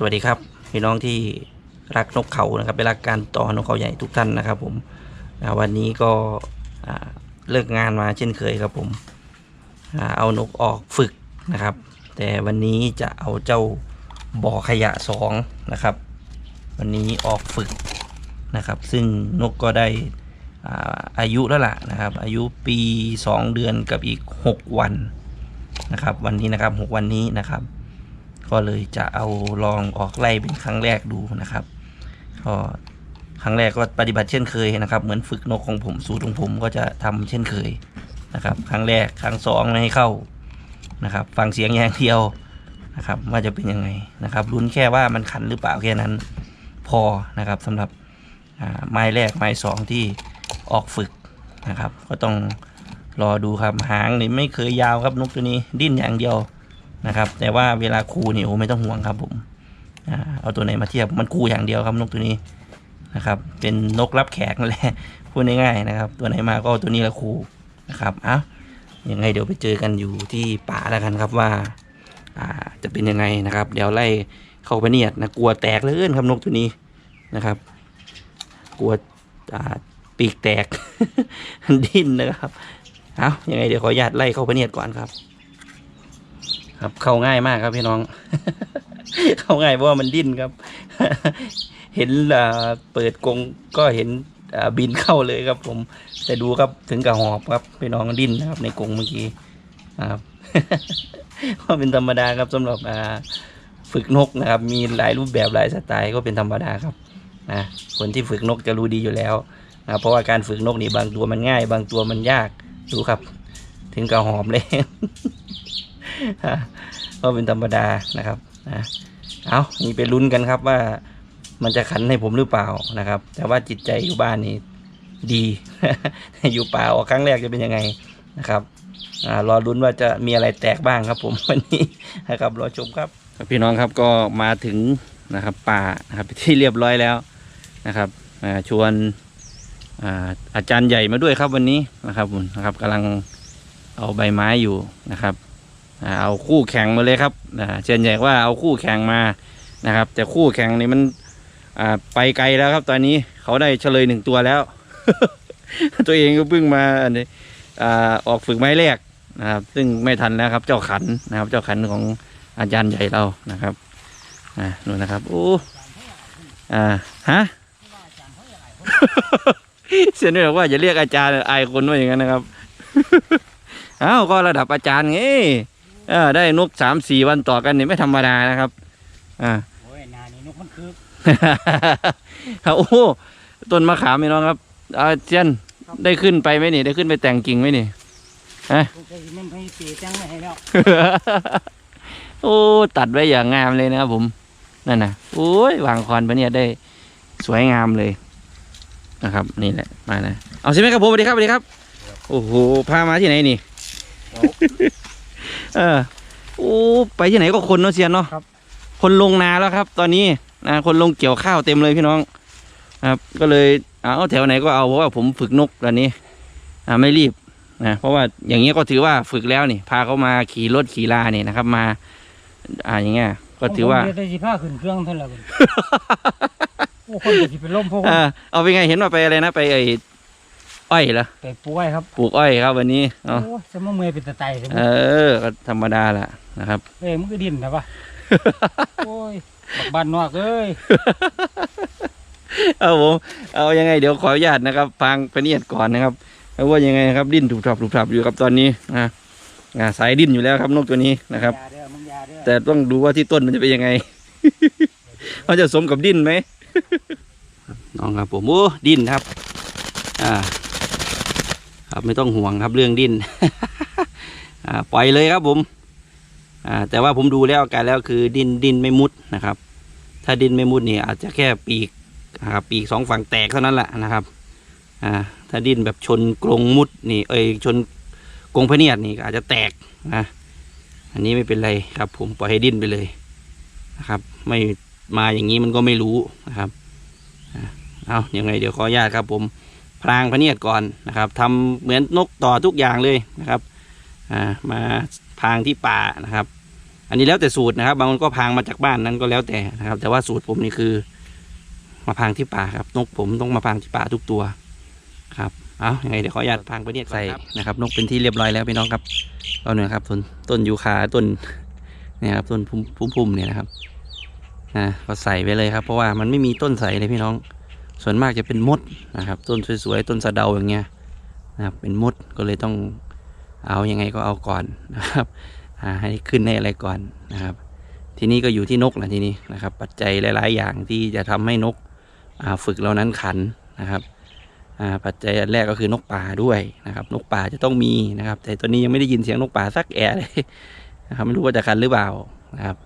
สวัสดีครับพี่น้องที่รักนกเขานะครับเป็นรักการต่อนกเขาใหญ่ทุกท่านนะครับ ผมวันนี้ก็เลิกงานมาเช่นเคยครับผมอเอานกออกฝึกนะครับ แต่วันนี้จะเอาเจ้าบ่อขยะสองนะครับ วันนี้ออกฝึกนะครับ ซึ่งนกก็ได้อาอายุแล้วล่ะนะครับ อายุปี 2 เดือนกับอีก 6 วันนะครับ วันนี้นะครับ 6 วันนี้นะครับ ก็เลยจะเอาลองออกไล่เป็นครั้งแรกดูนะครับ ก็ครั้งแรกก็ปฏิบัติเช่นเคยนะครับ เหมือนฝึกนกของผมสูตรของผมก็จะทำเช่นเคยนะครับ ครั้งแรกครั้งสองไม่ให้เข้านะครับ ฟังเสียงอย่างเดียวนะครับ ว่าจะเป็นยังไงนะครับลุ้นแค่ว่ามันขันหรือเปล่าแค่นั้น พอนะครับสำหรับไม้แรกไม้สองที่ออกฝึกนะครับ ก็ต้องรอดูครับหางนี่ไม่เคยยาวครับนกตัวนี้ดิ้นอย่างเดียว นะครับ แต่ว่าเวลาคูนี่โอ้ไม่ต้องห่วงครับผมเอาตัวไหนมาเทียบมันคูอย่างเดียวครับนกตัวนี้นะครับ เป็นนกรับแขกนั่นแหละพูดง่ายๆนะครับ ตัวไหนมาก็ตัวนี้ละคูนะครับเอ้ายังไงเดี๋ยวไปเจอกันอยู่ที่ป่าแล้วกันครับว่าอาจะเป็นยังไงนะครับ เดี๋ยวไล่เข้าไปเนียดนะกลัวแตกเลยครับนกตัวนี้นะครับ กลัวปีกแตกดิ้นนะครับเอายังไงเดี๋ยวขออนุญาตไล่เข้าไปเนียดก่อนครับ ครับเข้าง่ายมากครับพี่น้อง เข้าง่ายเพราะว่ามันดิ้นครับ เห็นเปิดกรงก็เห็นบินเข้าเลยครับ ผม แต่ดูครับถึงกับหอบครับพี่น้องดิ้นนะครับ ในกรงเมื่อกี้ครับก็เป็นธรรมดาครับสำหรับฝึกนกนะครับ มีหลายรูปแบบหลายสไตล์ก็เป็นธรรมดาครับนะคนที่ฝึกนกจะรู้ดีอยู่แล้วนะเพราะว่าการฝึกนกนี่บางตัวมันง่าย บางตัวมันยากดูครับ ถึงกับหอมเลย ก็เป็นธรรมดานะครับนะเอานี่ไปลุ้นกันครับว่ามันจะขันให้ผมหรือเปล่านะครับ แต่ว่าจิตใจอยู่บ้านนี่ดี อยู่ป่าออกครั้งแรกจะเป็นยังไงนะครับรอลุ้นว่าจะมีอะไรแตกบ้างครับผมวันนี้นะครับรอชมครับพี่น้องครับก็มาถึงนะครับป่านะครับที่เรียบร้อยแล้วนะครับชวนอาจารย์ใหญ่มาด้วยครับวันนี้นะครับผมนะครับกำลังเอาใบไม้อยู่นะครับ เอาคู่แข่งมาเลยครับเช่นใหญ่ว่าเอาคู่แข่งมานะครับ แต่คู่แข่งนี่มันไปไกลแล้วครับ ตอนนี้เขาได้เฉลยหนึ่งตัวแล้ว ตัวเองก็เพิ่งมาอันนี้ออกฝึกไม้แรกนะครับ ซึ่งไม่ทันแล้วครับ เจ้าขันนะครับ เจ้าขันของอาจารย์ใหญ่เรานะครับอ่านู่นนะครับโอ้อ่าฮะเสียนด้วยบอกว่าอย่าเรียกอาจารย์อายคนว่าอย่างนั้นนะครับ เอ้าก็ระดับอาจารย์ไง เออได้นกสามสี่วันต่อกันนี่ไม่ธรรมดานะครับ อ่าโอ้ยนานี่นกมันคือครับโอ้โหต้นมะขามพี่น้องครับอาเจยนได้ขึ้นไปไหมนี่ ได้ขึ้นไปแต่งกิ่งไหมนี่พวกที่มันให้ปีจังไม่ให้แล้วโอ้ตัดไว้อย่างงามเลยนะครับผมนั่นนะโอ้ยวางคอนไปเนี่ยได้สวยงามเลยนะครับ นี่แหละมานะเอาใช่ไหมครับผมสวัสดีครับสวัสดีครับ โอ้โหพามาที่ไหนนี่ เออโอ้ไปที่ไหนก็คนเนาะเซียนเนาะคนลงนาแล้วครับ ตอนนี้นะคนลงเกี่ยวข้าวเต็มเลยพี่น้องนะครับ ก็เลยเอาแถวไหนก็เอาเพราะว่าผมฝึกนกตอนนี้อ่าไม่รีบนะเพราะว่าอย่างเงี้ยก็ถือว่าฝึกแล้วนี่ พาเขามาขี่รถขี่ลาเนี่ยนะครับ มา อ่าอย่างเงี้ยก็ถือว่าผมเดี๋ยได้สิผ้าขึ้นเครื่องเท่าไหร่บุญโอ้คนจะสิเป็นลมเพราะเออเอาไปไงเห็นว่าไปอะไรนะไปไอ้ อ้อยเหรอไปป่วยครับปลูกอ้อยครับ วันนี้เอาโอ้ยสมองเมย์เป็นตะไตใช่ไหมเออก็ธรรมดาแหละนะครับ เอ้ยมันก็ดิ้นนะปะ โอ้ยบักบ้านนอกเอ้ยเอาผมเอายังไงเดี๋ยวขออนุญาตนะครับฟังไปเนียดก่อนนะครับเพราะว่ายังไงนะครับดิ้นถูกทับถูกทับอยู่ครับตอนนี้นะอ่าสายดิ้นอยู่แล้วครับนกตัวนี้นะครับยาเด้อมึงยาเด้อแต่ต้องดูว่าที่ต้นมันจะเป็นยังไง มันจะสมกับดิ้นไหม น้องครับผมโอ้ดิ้นครับ อ่า ครับไม่ต้องห่วงครับเรื่องดิ้นปล่อยเลยครับผมแต่ว่าผมดูแล้วการแล้วคือดิ้นดิ้นไม่มุดนะครับ ถ้าดิ้นไม่มุดนี่อาจจะแค่ปีกครับปีกสองฝั่งแตกเท่านั้นแหละนะครับถ้าดิ้นแบบชนกรงมุดนี่เอ้ยชนกรงพเนียดนี่อาจจะแตกนะอันนี้ไม่เป็นไรครับ ผมปล่อยให้ดิ้นไปเลยนะครับ ไม่มาอย่างนี้มันก็ไม่รู้นะครับเอายังไงเดี๋ยวขออนุญาตครับผม พรางพะเนียดก่อนนะครับทำเหมือนนกต่อทุกอย่างเลยนะครับมาพรางที่ป่านะครับ อันนี้แล้วแต่สูตรนะครับ บางคนก็พางมาจากบ้านนั้นก็แล้วแต่นะครับ แต่ว่าสูตรผมนี่คือ มาพางที่ป่าครับนกผมต้องมาพางที่ป่าทุกตัวครับเอายังไงเดี๋ยวขออนุญาตพางไปเนี่ยใส่นะครับ นกเป็นที่เรียบร้อยแล้วพี่น้องครับเอาหน่อยครับต้นต้นยูคาต้นเนี่ยครับต้นพุ่มพุ่มเนี่ยนะครับนะก็ใส่ไปเลยครับ เพราะว่ามันไม่มีต้นใส่เลยพี่น้อง ส่วนมากจะเป็นมดนะครับ ต้นสวยๆต้นสะเดาอย่างเงี้ยนะครับเป็นมดก็เลยต้องเอายังไงก็เอาก่อนนะครับให้ขึ้นให้อะไรก่อนนะครับ ทีนี้ก็อยู่ที่นกแหละทีนี้นะครับ ปัจจัยหลาย ๆ อย่างที่จะทำให้นกฝึกเรานั้นขันนะครับปัจจัยอันแรกก็คือนกป่าด้วยนะครับ นกป่าจะต้องมีนะครับ แต่ตัวนี้ยังไม่ได้ยินเสียงนกป่าสักแอะเลยนะครับไม่รู้ว่าจะขันหรือเปล่านะครับ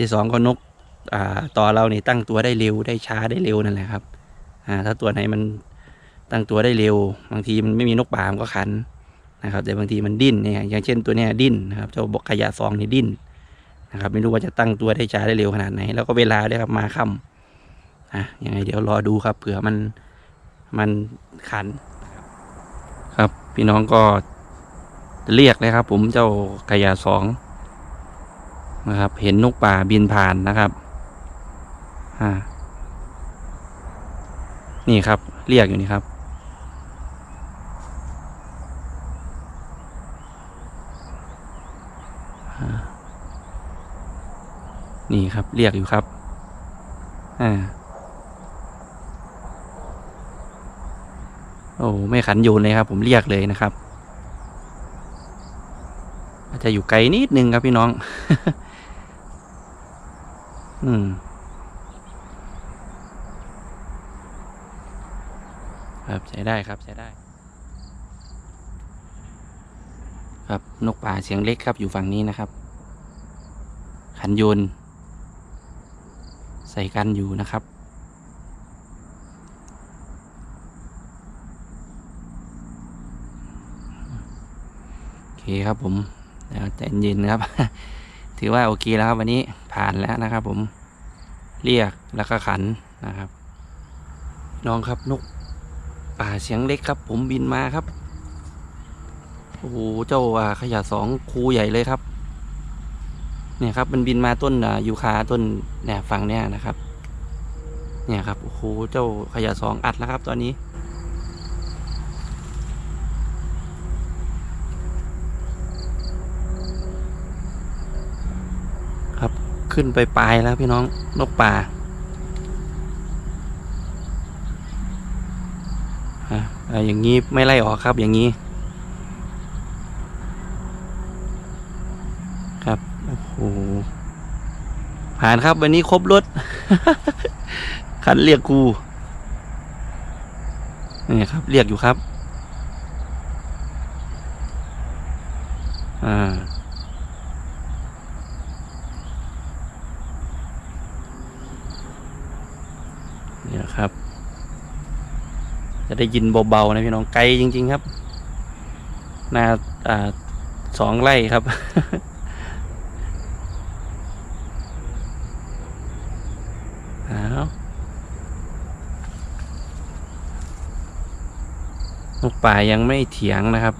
ที่สองก็นก ต่อเราเนี่ยตั้งตัวได้เร็วได้ช้าได้เร็วนั่นแหละครับถ้าตัวไหนมันตั้งตัวได้เร็ว บางทีมันไม่มีนกป่ามันก็ขันนะครับแต่บางทีมันดิ้นเนี่ยอย่างเช่นตัวเนี้ยดิ้นนะครับเจ้าบกขยะซองนี่ดิ้นนะครับไม่รู้ว่าจะตั้งตัวได้ช้าได้เร็วขนาดไหน แล้วก็เวลาด้วยครับมาค่ำอะยังไงเดี๋ยวรอดูครับ เผื่อมันมันขันครับ พี่น้องก็เรียกเลยครับ ผมเจ้าขยะสองนะครับ เห็นนกป่าบินผ่านนะครับ อ่า นี่ครับ เรียกอยู่นี่ครับนี่ครับ เรียกอยู่ครับ อ่า โอ้ ไม่ขันโยนเลยครับ ผมเรียกเลยนะครับ อาจจะอยู่ไกลนิดนึงครับพี่น้อง อืม ครับใช้ ได้ครับใช้ได้ ครับนกป่าเสียงเล็กครับอยู่ฝั่งนี้นะครับ ขันโยน ใส่กันอยู่นะครับโอเคครับผมเดี๋ยวใจเย็นครับ ถือว่าโอเคแล้วครับวันนี้ผ่านแล้วนะครับผมเรียกแล้วก็ขันนะครับ น้องครับนก ป่าเสียงเล็กครับ ผมบินมาครับ โอ้โหเจ้าอ่าขยะสองคูใหญ่เลยครับ เนี่ยครับ มันบินมาต้นอ่ายูคาต้นเนี่ยฝั่งเนี่ยนะครับ เนี่ยครับโอ้โหเจ้าขยะสองอัดแล้วครับ ตอนนี้ครับขึ้นไปปลายแล้วพี่น้องนกป่า อะอย่างนี้ไม่ไล่ออกครับอย่างนี้ ครับ โอ้โห ผ่านครับวันนี้ครบรถ คันเรียกครูนี่ครับ เรียกอยู่ครับ อ่านี่ครับ จะได้ยินเบาๆนะพี่น้องไกลจริง ๆ ครับนาอ่าสองไร่ครับอ้าวนกป่ายังไม่เถียงนะครับ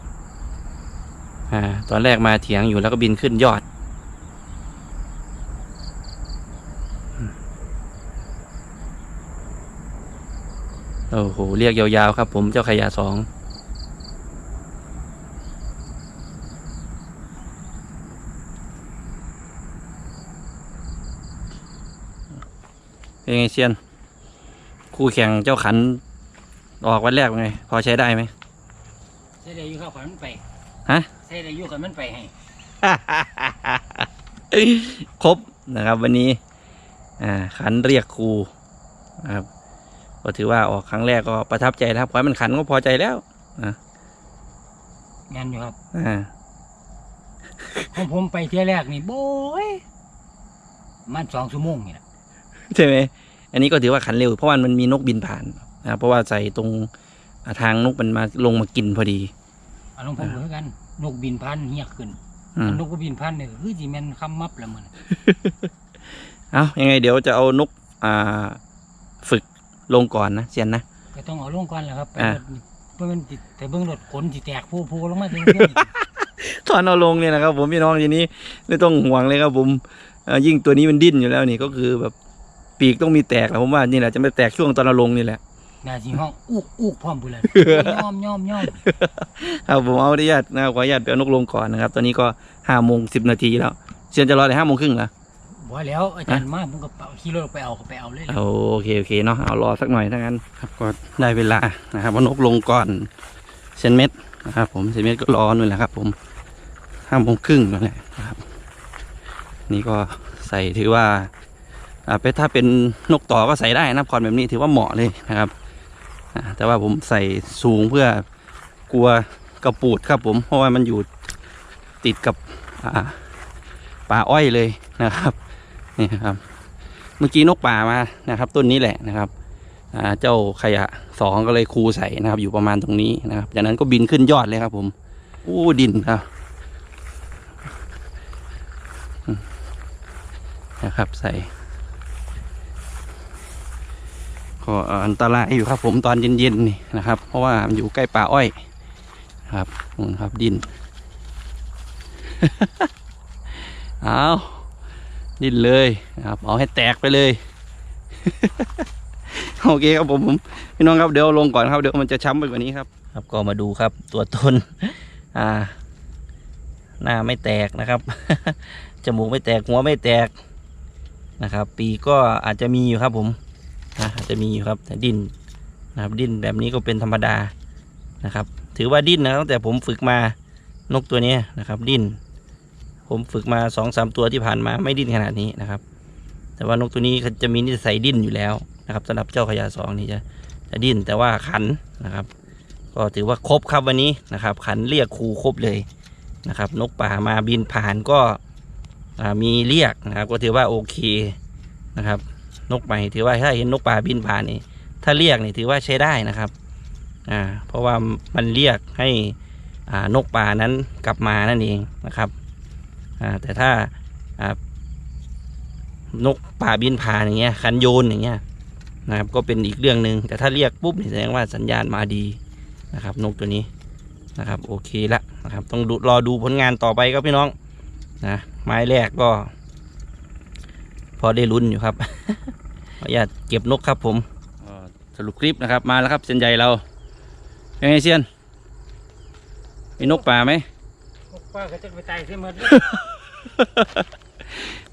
อ่า ตอนแรกมาเถียงอยู่แล้วก็บินขึ้นยอด โอ้โห เรียกยาวๆครับผมเจ้าขยะสองเป็นไงเซียน คู่แข่งเจ้าขัน ออกวันแรกเป็นไง พอใช้ได้ไหมใส่ได้อยู่ครับขันมันไปฮะใส่ได้อยู่ขันมันไปให้ ครบนะครับวันนี้ อ่าขันเรียกครูนะครับ ก็ถือว่าออกครั้งแรกก็ประทับใจนะครับขอให้มันขันก็พอใจแล้วงานอยู่ครับอ่าของผมไปเที่ยวแรกนี่โบยมันสองชั่วโมงนี่แหละใช่ไหมอันนี้ก็ถือว่าขันเร็ว เพราะว่ามันมีนกบินผ่านนะครับเพราะว่าใส่ตรงอ่าทางนกมันมาลงมากินพอดีอารมณ์ผมเหมือนกัน นกบินพันเฮียขึ้นอืมนกก็บินพันเนี่ยคือจีแมนคำมับละมันเอายังไงเดี๋ยวจะเอานกอ่าฝึก ลงก่อนนะเซียนนะ ก็ต้องเอาลงก่อนแหละครับไปอ่า รถนี่เพื่อมันติดแต่เบื้องรถขนสิแตกผู้ผู้ลงมาถึงเพื่อนตอนเอาลงเนี่ยนะครับผมพี่น้องทีนี้ไม่ต้องห่วงเลยครับผมเอ่อยิ่งตัวนี้มันดิ้นอยู่แล้วนี่ก็คือแบบปีกต้องมีแตกแหละผมว่านี่แหละจะไม่แตกช่วงตอนเอาลงนี่แหละ นาสิห้องอุกอุกพร้อมบุญเลย ย่อมย่อมย่อมครับผมเอาอนุญาตนะครับขออนุญาตไปเอานกลงก่อนนะครับ ตอนนี้ก็ห้าโมงสิบนาทีแล้วเซียนจะรอแต่ห้าโมงครึ่งเหรอ บ่แล้วอาจารย์มาผมก็เป่าขี่รถไปเอาก็ไปเอาเลยเอาโอเคโอเคเนาะเอารอสักหน่อยถ้างั้นครับก็ได้เวลานะครับเอานกลงก่อนเซนเม็ดนะครับผมเซนเม็ดก็รอนู่นแหละครับ ผมห้าโมงครึ่งนั่นแหละนะครับ นี่ก็ใส่ถือว่าอ่าเป็นถ้าเป็นนกต่อก็ใส่ได้นะพรแบบนี้ถือว่าเหมาะเลยนะครับอ่าแต่ว่าผมใส่สูงเพื่อกลัวกระปูดครับ ผมเพราะว่ามันอยู่ติดกับอ่าป่าอ้อยเลยนะครับ นี่ครับ เมื่อกี้นกป่ามานะครับ ต้นนี้แหละนะครับเจ้าขยะสองก็เลยคูใส่นะครับ อยู่ประมาณตรงนี้นะครับ จากนั้นก็บินขึ้นยอดเลยครับผมอู้ดินครับนะครับใส่ก็อันตรายอยู่ครับผมตอนเย็นๆนี่นะครับ เพราะว่ามันอยู่ใกล้ป่าอ้อยครับนู่นครับดิน เอา ดิ้นเลยนะครับ เอาให้แตกไปเลย โอเคครับผมผมพี่น้องครับเดี๋ยวลงก่อนครับเดี๋ยวมันจะช้ำไปกว่านี้ครับ ครับก็มาดูครับ ตัวต้นอ่า หน้าไม่แตกนะครับจมูกไม่แตกหัวไม่แตกนะครับ ปีกก็อาจจะมีอยู่ครับ ผมอาอาจจะมีอยู่ครับ แต่ดิ้นนะครับดิ้นแบบนี้ก็เป็นธรรมดานะครับ ถือว่าดิ้นนะตั้งแต่ผมฝึกมานกตัวนี้นะครับ ดิ้น ผมฝึกมาสองสามตัวที่ผ่านมาไม่ดิ้นขนาดนี้นะครับ แต่ว่านกตัวนี้จะมีนิสัยดิ้นอยู่แล้วนะครับสำหรับเจ้าขยะสองนี่จะจะดิ้นแต่ว่าขันนะครับ ก็ถือว่าครบครับวันนี้นะครับ ขันเรียกครูครบเลยนะครับ นกป่ามาบินผ่านก็มีเรียกนะครับ ก็ถือว่าโอเคนะครับ นกใหม่ถือว่าถ้าเห็นนกป่าบินผ่านนี่ถ้าเรียกนี่ถือว่าใช้ได้นะครับอ่าเพราะว่ามันเรียกให้อ่านกป่านั้นกลับมานั่นเองนะครับ แต่ถ้านกป่าบินผ่านอย่างเงี้ยคันโยนอย่างเงี้ยนะครับก็เป็นอีกเรื่องหนึ่งแต่ถ้าเรียกปุ๊บแสดงว่าสัญญาณมาดีนะครับนกตัวนี้นะครับโอเคละนะครับต้องดูรอดูผลงานต่อไปครับพี่น้องนะไม้แรกก็ พอได้ลุ้นอยู่ครับขออนุญาตเก็บนกครับผมสรุปคลิปนะครับมาแล้วครับเซียนใหญ่เราเป็นไงเซียนมีนกป่าไหม ป้าก็จะไปตายเสียหมด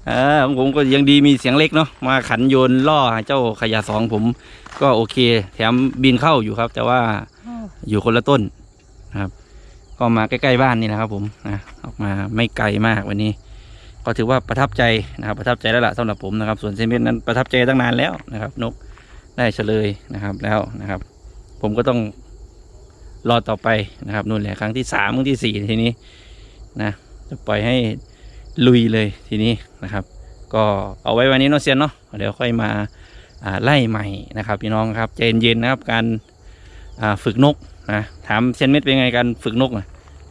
อ่าของผมก็ยังดีมีเสียงเล็กเนาะมาขันโยนล่อเจ้าขยะสองผมก็โอเค แถมบินเข้าอยู่ครับ แต่ว่าอยู่คนละต้นนะครับ ก็มาใกล้ๆบ้านนี่นะครับ ผมนะออกมาไม่ไกลมากวันนี้ ก็ถือว่าประทับใจนะครับ ประทับใจแล้วล่ะสำหรับผมนะครับ ส่วนเซมนต์นั้นประทับใจตั้งนานแล้วนะครับ นกได้เฉลยนะครับแล้วนะครับ ผมก็ต้องรอต่อไปนะครับนู่นแหละครั้งที่สามครั้งที่สี่ทีนี้ นะจะปล่อยให้ลุยเลยทีนี้นะครับ ก็เอาไว้วันนี้เนาะเซียนเนาะเดี๋ยวค่อยมาอ่าไล่ใหม่นะครับ พี่น้องครับใจเย็นๆนะครับการอ่าฝึกนกนะถามเซียนเม็ดเป็นไงการฝึกนกอะ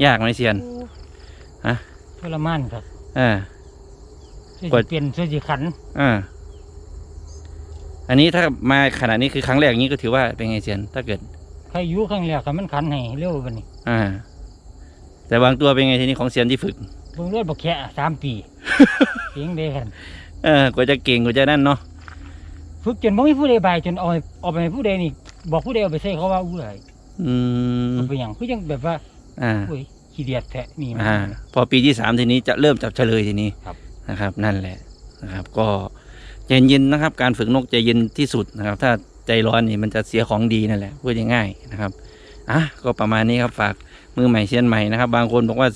ยากไหมเซียนฮะทรมานครับอ่าช่วยกว่าสิเปลี่ยนช่วยสิขันอ่าอันนี้ถ้ามาขนาดนี้คือครั้งแรกอย่างนี้ก็ถือว่าเป็นไงเซียนถ้าเกิดใครอยุ่ครั้งแรกครับมันขันให้เร็วกว่านี้อ่า แต่บางตัวเป็นไงทีนี้ของเซียนที่ฝึกเบิ่งรถบักแค่สามปีเพียงเดียวกันเออกว่าจะเก่งกว่าจะนั่นเนาะฝึกจนบ่มีผู้ใดบายจนเอาให้เอาไปให้ผู้ใดนี่ บอกผู้ใดเอาไปใส่เขาว่าอุ้ยอืมเอาไปหยังคือจังแบบว่าอ่าอุ้ยขี้เดียดแท้นี่มันอ่า พอปีที่สามทีนี้จะเริ่มจับเฉลยทีนี้ครับ นะครับ นั่นแหละนะครับ ก็ใจเย็นๆนะครับ การฝึกนกใจเย็นที่สุดนะครับ ถ้าใจร้อนนี่มันจะเสียของดีนั่นแหละพูดง่ายๆนะครับอะก็ประมาณนี้ครับฝาก มือใหม่เซียนใหม่นะครับ บางคนบอกว่า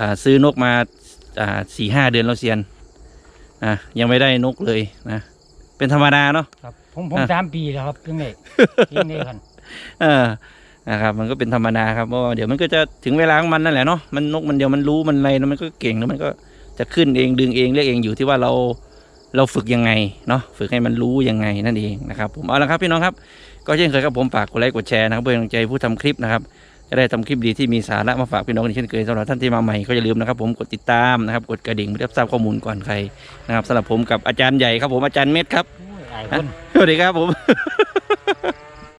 อ่าซื้อนกมาอ่าสี่ห้าเดือนแล้วเซียนอะยังไม่ได้นกเลยนะ เป็นธรรมดาเนาะครับผมผมอะสามปีแล้วครับเพียงเดียวเพียงเดียวกันเออนะครับมันก็เป็นธรรมดาครับเพราะว่าเดี๋ยวมันก็จะถึงเวลาของมันนั่นแหละเนาะมันนกมันเดียวมันรู้มันอะไรแล้วมันก็เก่งแล้วมันก็จะขึ้นเองดึงเองเรียกเองอยู่ที่ว่าเราเราฝึกยังไงเนาะฝึกให้มันรู้ยังไงนั่นเองนะครับผมเอาละครับพี่น้องครับ ก็เช่นเคยครับผมฝากกดไลค์กดแชร์นะครับเพื่อเป็นกำลังใจผู้ทำคลิปนะครับ จะได้ทำคลิปดีที่มีสาระมาฝากพี่น้องกันเช่นเคยสำหรับท่านที่มาใหม่ก็อย่าลืมนะครับผมกดติดตามนะครับกดกระดิ่งเพื่อรับทราบข้อมูลก่อนใครนะครับสำหรับผมกับอาจารย์ใหญ่ครับผมอาจารย์เม็ดครับสวัสดีครับผม